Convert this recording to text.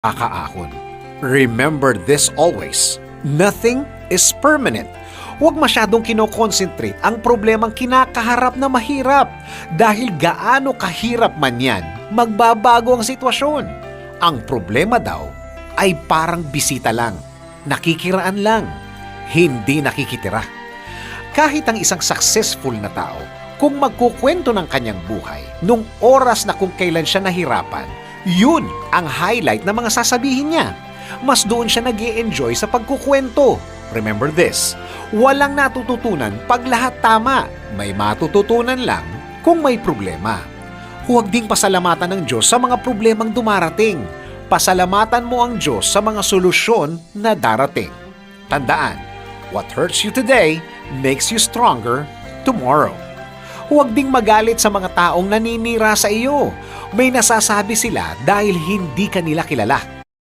kakaahon. Remember this always. Nothing is permanent. Huwag masyadong kinoconcentrate ang problemang kinakaharap na mahirap. Dahil gaano kahirap man yan, magbabago ang sitwasyon. Ang problema daw ay parang bisita lang. Nakikiraan lang. Hindi nakikitira. Kahit ang isang successful na tao, kung magkukwento ng kanyang buhay, nung oras na kung kailan siya nahirapan, yun ang highlight na mga sasabihin niya. Mas doon siya nag enjoy sa pagkukwento. Remember this, walang natututunan pag lahat tama. May matututunan lang kung may problema. Huwag ding pasalamatan ng Diyos sa mga problemang dumarating. Pasalamatan mo ang Diyos sa mga solusyon na darating. Tandaan, what hurts you today makes you stronger tomorrow. Huwag ding magalit sa mga taong naninira sa iyo. May nasasabi sila dahil hindi ka nila kilala.